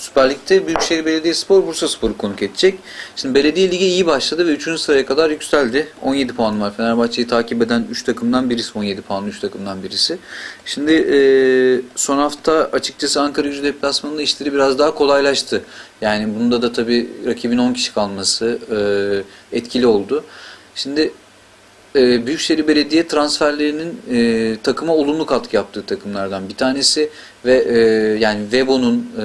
Süper Lig'de Büyükşehir Belediyespor Bursa Spor'u konuk edecek. Şimdi Belediye Ligi iyi başladı ve 3. sıraya kadar yükseldi. 17 puan var. Fenerbahçe'yi takip eden 3 takımdan birisi 17 puanlı 3 takımdan birisi. Şimdi e, son hafta açıkçası Ankara gücü deplasmanında işleri biraz daha kolaylaştı. Yani bunda da tabii rakibin 10 kişi kalması e, etkili oldu. Şimdi e, Büyükşehir Belediye transferlerinin e, takıma olumlu katkı yaptığı takımlardan bir tanesi ve e, yani Webo'nun e,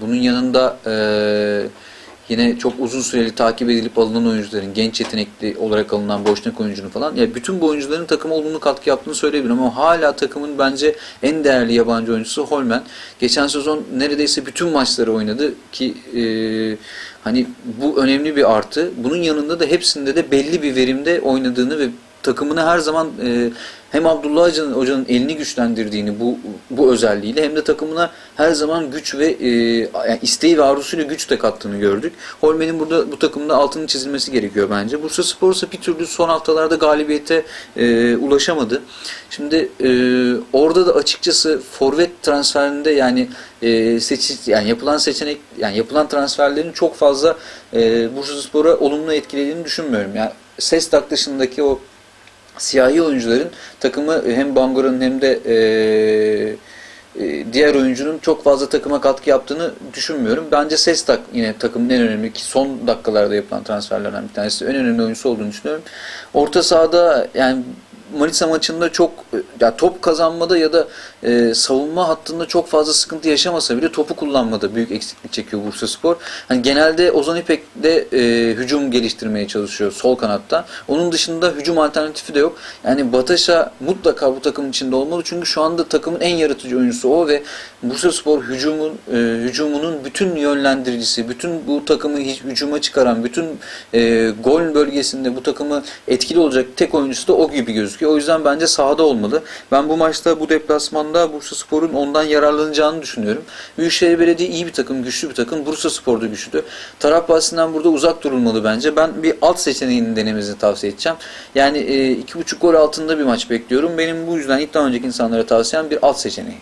bunun yanında e, yine çok uzun süreli takip edilip alınan oyuncuların genç yetenekli olarak alınan Boşnak oyuncunun falan yani bütün bu oyuncuların takıma olumlu katkı yaptığını söyleyebilirim ama hala takımın bence en değerli yabancı oyuncusu Holmen. Geçen sezon neredeyse bütün maçları oynadı ki e, hani bu önemli bir artı. Bunun yanında da hepsinde de belli bir verimde oynadığını ve takımını her zaman e, hem Abdullah Hoca'nın, hocanın elini güçlendirdiğini bu bu özelliğiyle hem de takımına her zaman güç ve e, yani isteği ve arzusuyla güç de kattığını gördük. Holmen'in burada bu takımda altının çizilmesi gerekiyor bence. Bursa Spor ise bir türlü son haftalarda galibiyete e, ulaşamadı. Şimdi e, orada da açıkçası forvet transferinde yani e, seçi, yani yapılan seçenek yani yapılan transferlerin çok fazla e, Bursa Spor'a olumlu etkilediğini düşünmüyorum. Yani Sestak dışındaki o siyahi oyuncuların takımı hem Bangora'nın hem de e, e, diğer oyuncunun çok fazla takıma katkı yaptığını düşünmüyorum. Bence Sestak yine takımın en önemli ki son dakikalarda yapılan transferlerden bir tanesi. En önemli oyuncusu olduğunu düşünüyorum. Orta sahada yani Manisa maçında çok ya top kazanmada ya da e, savunma hattında çok fazla sıkıntı yaşamasa bile topu kullanmada büyük eksiklik çekiyor Bursa Spor. Hani genelde Ozan İpek de e, hücum geliştirmeye çalışıyor sol kanatta. Onun dışında hücum alternatifi de yok. Yani Bataş'a mutlaka bu takımın içinde olmalı. Çünkü şu anda takımın en yaratıcı oyuncusu o ve Bursa Spor hücumun e, hücumunun bütün yönlendiricisi, bütün bu takımı hücuma çıkaran, bütün e, gol bölgesinde bu takımı etkili olacak tek oyuncusu da o gibi gözüküyor. O yüzden bence sahada olmalı. Ben bu maçta bu deplasmanda Bursa Spor'un ondan yararlanacağını düşünüyorum. Büyükşehir Belediye iyi bir takım, güçlü bir takım. Bursa Spor da güçlü. Taraf bahsinden burada uzak durulmalı bence. Ben bir alt seçeneğini denemenizi tavsiye edeceğim. Yani e, iki buçuk gol altında bir maç bekliyorum. Benim bu yüzden ilk daha önceki insanlara tavsiyem bir alt seçeneği.